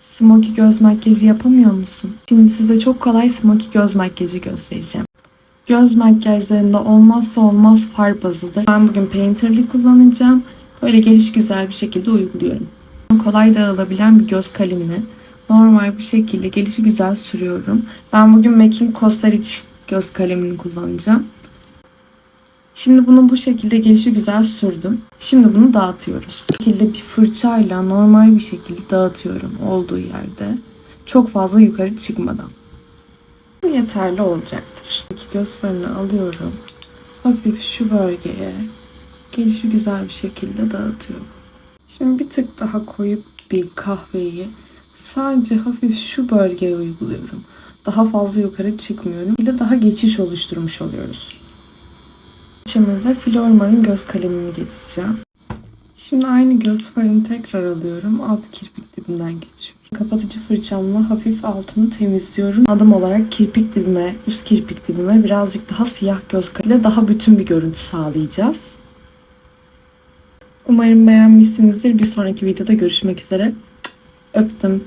Smoky göz makyajı yapamıyor musun? Şimdi size çok kolay smoky göz makyajı göstereceğim. Göz makyajlarında olmazsa olmaz far bazıdır. Ben bugün Painterly kullanacağım. Böyle geliş güzel bir şekilde uyguluyorum. Kolay dağılabilen bir göz kalemini normal bir şekilde gelişi güzel sürüyorum. Ben bugün MAC'in Costa Rica göz kalemini kullanacağım. Şimdi bunu bu şekilde gelişi güzel sürdüm. Şimdi bunu dağıtıyoruz. Bu şekilde bir fırçayla normal bir şekilde dağıtıyorum olduğu yerde. Çok fazla yukarı çıkmadan. Bu yeterli olacaktır. İki göz farını alıyorum. Hafif şu bölgeye gelişi güzel bir şekilde dağıtıyorum. Şimdi bir tık daha koyup bir kahveyi sadece hafif şu bölgeye uyguluyorum. Daha fazla yukarı çıkmıyorum. Bir de daha geçiş oluşturmuş oluyoruz. Şimdi de Flormar'ın göz kalemini geçeceğim. Şimdi aynı göz farını tekrar alıyorum. Alt kirpik dibinden geçiyorum. Kapatıcı fırçamla hafif altını temizliyorum. Adım olarak kirpik dibime, üst kirpik dibime birazcık daha siyah göz kalemiyle daha bütün bir görüntü sağlayacağız. Umarım beğenmişsinizdir. Bir sonraki videoda görüşmek üzere. Öptüm.